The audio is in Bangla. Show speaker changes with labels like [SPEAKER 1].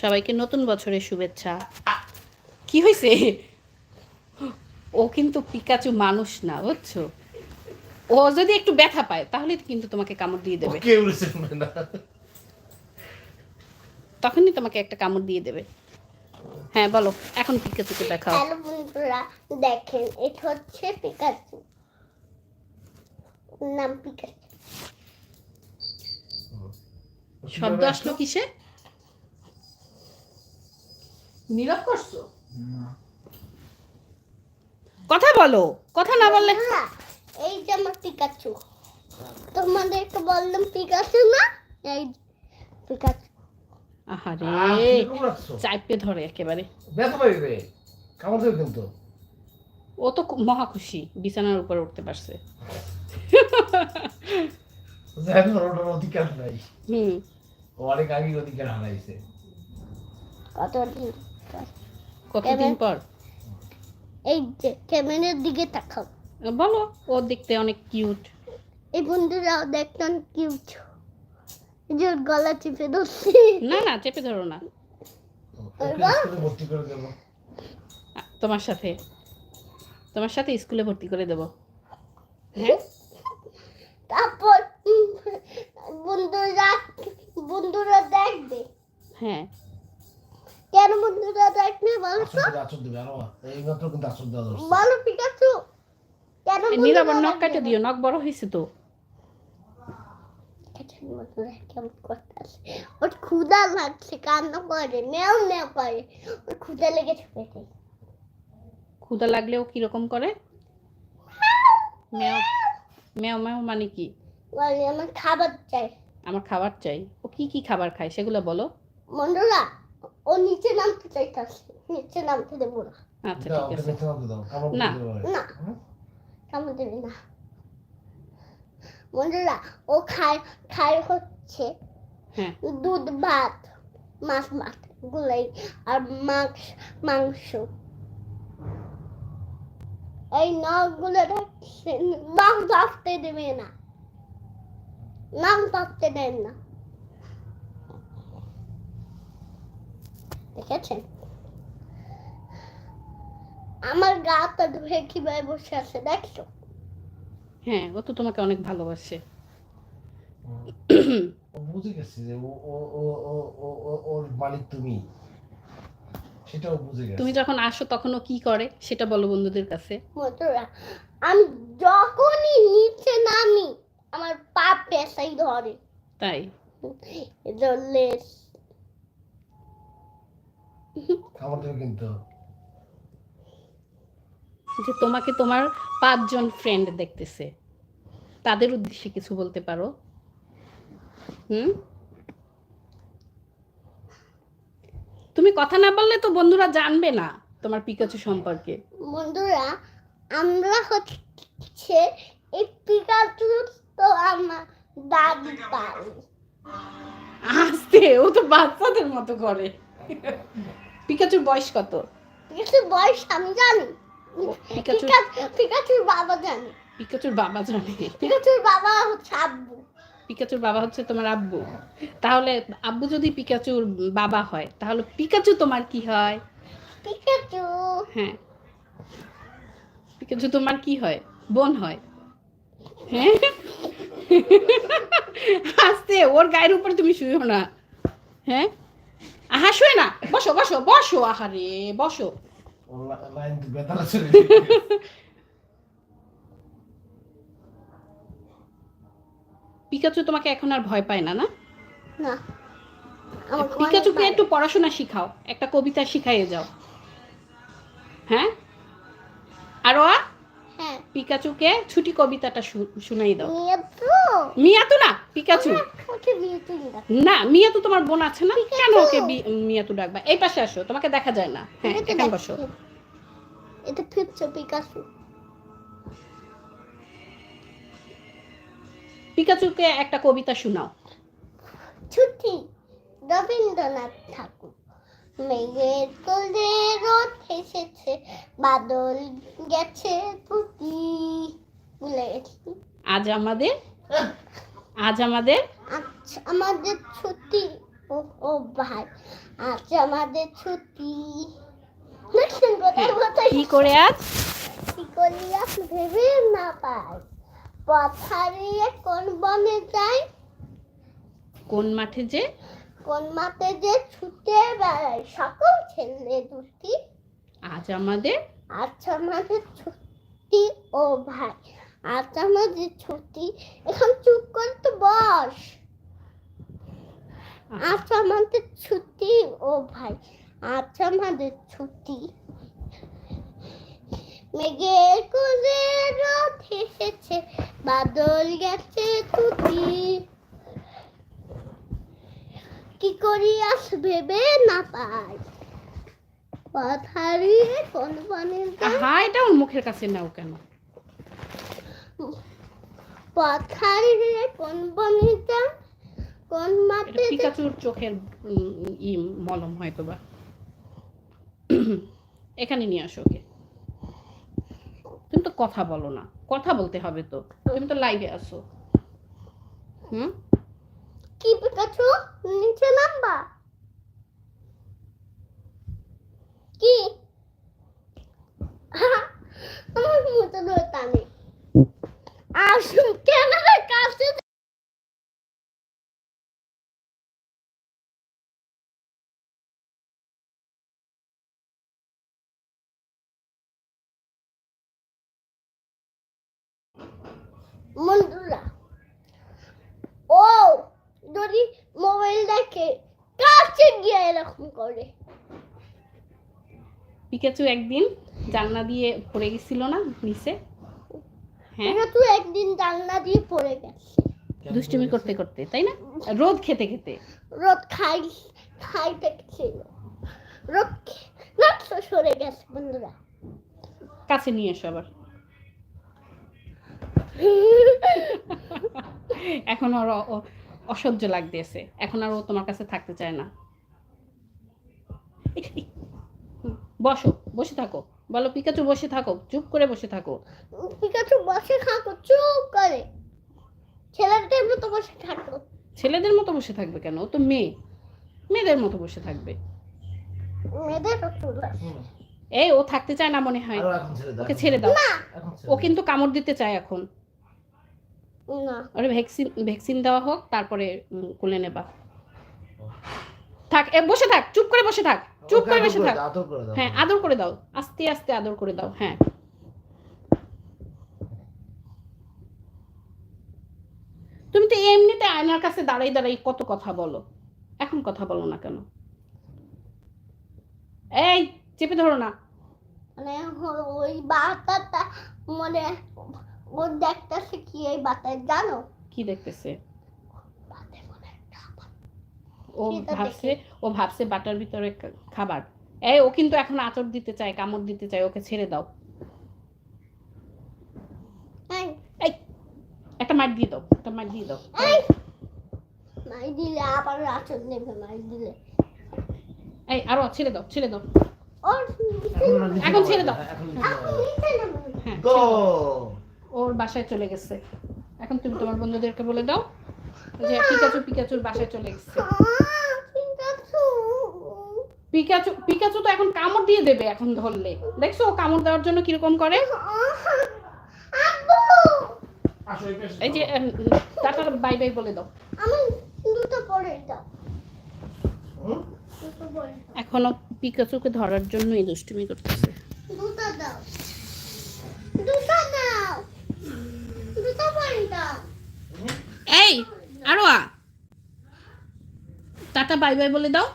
[SPEAKER 1] সবাইকে নতুন বছরের শুভেচ্ছা। কি হয়েছে ও কিন্তু পিকাচু মানুষ না বুঝছ? ও যদি একটু ব্যথা পায় তাহলে কিন্তু তোমাকে কামড় দিয়ে দেবে।
[SPEAKER 2] কে বলেছে না।
[SPEAKER 1] তখনই তোমাকে একটা কামড় দিয়ে দেবে। হ্যাঁ বলো এখন পিকাচুকে দেখাও।
[SPEAKER 3] হ্যালো বন্ধুরা দেখেন এটা হচ্ছে পিকাচু। নাম পিকাচু।
[SPEAKER 1] শব্দ আসলো কিসে? নীরব করছ? কথা বলো কথা না বললে
[SPEAKER 3] এই যে আমার পিকাচু তোমাদেরকে বললাম পিকাচু না এই পিকাচু
[SPEAKER 1] আহারে
[SPEAKER 2] আহ,
[SPEAKER 1] চাইপে ধরে একেবারে।
[SPEAKER 2] ব্যথা পাইবে কামড় দেবে কিন্তু।
[SPEAKER 1] ও তো খুব মহা খুশি বিছানার উপরে উঠতে পারছে।
[SPEAKER 2] অধিকার নাই।
[SPEAKER 1] হুম।
[SPEAKER 2] ও অনেক আগে অধিকার হারাইছে।
[SPEAKER 3] কতদিন?
[SPEAKER 1] কতদিন পর?
[SPEAKER 3] এই যে ক্যামেরার দিকে তাকাও।
[SPEAKER 1] বলো ও দেখতে অনেক কিউট
[SPEAKER 3] এই বন্ধুরাও দেখতে অনেক কিউট যে ওর গলা চিপে ধরছি।
[SPEAKER 1] না না চেপে ধরো না।
[SPEAKER 2] ওকে স্কুলে ভর্তি করে দেবো।
[SPEAKER 1] আ, তোমার সাথে। তোমার সাথে স্কুলে ভর্তি করে দেবো। হ্যাঁ?
[SPEAKER 3] তারপর বন্ধুরা বন্ধুরা দেখবে।
[SPEAKER 1] হ্যাঁ।
[SPEAKER 3] বলো তো
[SPEAKER 2] আসর দেবে আরও এই কিন্তু আসর দেওয়া দরকার
[SPEAKER 3] বলো পিকাচু কেন
[SPEAKER 1] নখ
[SPEAKER 3] দেখবে?
[SPEAKER 1] দিও নখ বড় হয়েছে তো।
[SPEAKER 3] ওর ক্ষুধা লাগছে কান্না করে মেও মেও করে। ওর ক্ষুধা লেগেছে পেটে
[SPEAKER 1] ক্ষুদা লাগলেও কীরকম করে? ম্যাও ম্যাও মানে কি?
[SPEAKER 3] আমার খাবার চাই।
[SPEAKER 1] আমার খাবার চাই। ও কি কি খাবার খায় সেগুলো বলো।
[SPEAKER 3] বন্ধুরা ও নিচে নামতে চাইতেছে। নিচে নামতে দেবো না।
[SPEAKER 1] আচ্ছা ঠিক আছে। না।
[SPEAKER 3] না। দেবে না। বন্ধুরা ও খায় খায় হচ্ছে
[SPEAKER 1] হ্যাঁ।
[SPEAKER 3] দুধ ভাত মাছ ভাত গুলাই আর মাংস মাংস। এই নখগুলো নখ ধরতে দেবে না। নখ ধরতে দেন না। দেখেছেন? আমার গাটা ধুয়ে কীভাবে বসে আছে দেখছ?
[SPEAKER 1] হ্যাঁ ও তো তোমাকে অনেক ভালোবাসে।
[SPEAKER 2] বুঝে গেছে যে ও ও ও ও ও ও- ওর মালিক তুমি। সেটাও বুঝে গেছে।
[SPEAKER 1] তুমি যখন আসো তখন ও কি করে? সেটা বলো বন্ধুদের কাছে।
[SPEAKER 3] আমি যখনই নিচে নামি আমার পা পেশাই ধরে।
[SPEAKER 1] তাই?
[SPEAKER 3] লেস
[SPEAKER 2] কামড় দেবে কিন্তু
[SPEAKER 1] যে তোমাকে তোমার পাঁচজন ফ্রেন্ড দেখতেছে। তাদের উদ্দেশ্যে কিছু বলতে পারো। হুম? তুমি কথা না বললে তো বন্ধুরা জানবে না তোমার পিকাচু সম্পর্কে।
[SPEAKER 3] বন্ধুরা আমরা হচ্ছে এই পিকাচু তো আমার দাদি পাই
[SPEAKER 1] আস্তে ও তো বাচ্চাদের মতো করে। পিকাচুর বয়স কত?
[SPEAKER 3] পিকাচু বয়স আমি জানি।
[SPEAKER 1] পিকাচুর
[SPEAKER 3] পিকাচুর বাবা জানে।
[SPEAKER 1] পিকাচুর বাবা জানে।
[SPEAKER 3] পিকাচুর বাবা হচ্ছে আব্বু।
[SPEAKER 1] পিকাচুর বাবা হচ্ছে তোমার আব্বু। তাহলে আব্বু যদি পিকাচুর বাবা হয় তাহলে পিকাচু তোমার কি হয়?
[SPEAKER 3] পিকাচু।
[SPEAKER 1] হ্যাঁ। পিকাচু তোমার কি হয়? বোন হয়। হ্যাঁ? আস্তে ওর গায়ের উপর তুমি শুয়েও না। হ্যাঁ? শুয়ে না। বসো বসো বসো আহারে বসো। পিকাচু তোমাকে এখন আর ভয় পায় না না?
[SPEAKER 3] না।
[SPEAKER 1] পিকাচুকে একটু পড়াশোনা শিখাও একটা কবিতা শিখাইয়ে যাও। হ্যাঁ? আর
[SPEAKER 3] হ্যাঁ
[SPEAKER 1] পিকাচুকে ছুটি কবিতাটা শুনাই দাও।
[SPEAKER 3] নিয়ে তো
[SPEAKER 1] না পিকাচু।
[SPEAKER 3] না
[SPEAKER 1] না মিয়া তো তোমার বোন আছে না? কেন ওকে বি- মিয়া তো ডাকবা? এই পাশে আসো তোমাকে দেখা যায় না। হ্যাঁ এখানে বসো।
[SPEAKER 3] এটা ফিরছে পিকাচু।
[SPEAKER 1] পিকাচুকে একটা কবিতা শোনাও।
[SPEAKER 3] ছুটি রবীন্দ্রনাথ ঠাকুর। মেঘের কোলে রোদ এসেছে বাদল গেছে ভুলে গেছি।
[SPEAKER 1] আজ আমাদের? আজ আমাদের?
[SPEAKER 3] আমাদের ছুটি। ও ও ভাই আজ আমাদের ছুটি।
[SPEAKER 1] কি করে আজ?
[SPEAKER 3] কি করি আজ ভেবে না পাই। পথ হারিয়ে কোন বনে যাই?
[SPEAKER 1] কোন মাঠে যে?
[SPEAKER 3] কোন মাঠে যে ছুটে বেড়াই সকল ছেলে দুটি।
[SPEAKER 1] আজ আমাদের
[SPEAKER 3] আজ আমাদের ছুটি ও ভাই আজ আমাদের ছুটি। এখন চুপ করে তো বস। আজ আমাদের ছুটি ও ভাই আজ আমাদের ছুটি। মেঘের কোলে রথ এসেছে বাদল গেছে ছুটি কি করি আস ভেবে না পাই। পথ হারিয়ে কোন
[SPEAKER 1] হ্যাঁ এটা ওর মুখের কাছে নাও কেন?
[SPEAKER 3] পথ হারিয়ে কোন বনে কোন মাঠে
[SPEAKER 1] পিকাচুর চোখের ই মলম হয়তো বা। এখানে নিয়ে আসো ওকে। তুমি তো কথা বলো না। কথা বলতে হবে তো। তুমি তো লাইভে আসো হুম?
[SPEAKER 3] নিচে নাম্বা কি আমার মতো ধরে টানে আসুন ক্যামেরার কাছে বন্ধুরা ও যদি মোবাইল দেখে কাছে গিয়ে এরকম করে।
[SPEAKER 1] পিকাচু একদিন জানলা দিয়ে পড়ে গেছিল না নিচে? হ্যাঁ?
[SPEAKER 3] তুই একদিন জানলা দিয়ে পড়ে গেছে।
[SPEAKER 1] দুষ্টুমি করতে করতে তাই না? রোদ খেতে খেতে।
[SPEAKER 3] রোদ খাই খাইতে ছিল রোদ নাকশো সরে গেছে বন্ধুরা।
[SPEAKER 1] কাছে নিয়ে এসো আবার। এখন অ- অসহ্য লাগতেছে। এখন আর ও তোমার কাছে থাকতে চায় না। বসো বসে থাকো। বলো পিকাচু বসে থাকো চুপ করে বসে থাকো।
[SPEAKER 3] পিকাচু বসে থাকো চুপ করে। ছেলেদের মতো বসে থাকো।
[SPEAKER 1] ছেলেদের মতো বসে থাকবে কেন? ও তো মেয়ে। মেয়েদের মতো বসে থাকবে।
[SPEAKER 3] মেয়েদের
[SPEAKER 1] এই ও থাকতে চায় না মনে হয়। ওকে ছেড়ে দাও।
[SPEAKER 3] না।
[SPEAKER 2] এখন ছেড়ে
[SPEAKER 1] ও কিন্তু কামড় দিতে চায় এখন। ওরে ভ্যাকসিন ভ্যাকসিন দেওয়া হোক তারপরে কোলে নেবা। থাক এ বসে থাক চুপ করে বসে থাক চুপ করে বসে থাক।
[SPEAKER 2] দাও, আদর করে দাও।
[SPEAKER 1] হ্যাঁ আদর করে দাও আস্তে আস্তে আদর করে দাও হ্যাঁ। তুমি তো এমনিতে আয়নার কাছে দাঁড়াই দাঁড়াই কত কথা বলো। এখন কথা বলো না কেন? এই চেপে ধরো না।
[SPEAKER 3] মানে ওই বাতাটা মানে ও দেখতেছে কি এই বাতায় জানো?
[SPEAKER 1] কি দেখতেছে?
[SPEAKER 3] হয়।
[SPEAKER 1] ও ভাবছে ও ভাবছে বাটার ভিতরে খাবার। এই ও কিন্তু এখন আচর দিতে চায় কামড় দিতে চায় ওকে ছেড়ে দাও।
[SPEAKER 3] এই,
[SPEAKER 1] একটা মার দিয়ে দাও একটা মার দিয়ে দাও।
[SPEAKER 3] এই। দিলে আবার আচর নেবে মাই দিলে।
[SPEAKER 1] এই আরও ছেড়ে দাও ছেড়ে দাও।
[SPEAKER 2] এখন
[SPEAKER 1] এখন ছেড়ে দাও। হ্যাঁ! ওর বাসায় চলে গেছে। এখন তুমি তোমার বন্ধুদেরকে বলে দাও যে পিকাচু পিকাচুর বাসায় চলে গেছে।
[SPEAKER 3] পিকাচু।
[SPEAKER 1] পিকাচু তো এখন কামড় দিয়ে দেবে এখন ধরলে। দেখছ ও কামড় দেওয়ার জন্য কীরকম করে?
[SPEAKER 2] এই
[SPEAKER 1] যে। টাটা বাই বাই বলে দাও। এখনও পিকাচুকে ধরার জন্য এই দুষ্টুমি করতেছে
[SPEAKER 3] দুটো দাও দুটো দাও দুটো পরে দাও
[SPEAKER 1] এই আরও আ টাটা বাই বাই বলে
[SPEAKER 3] দাও।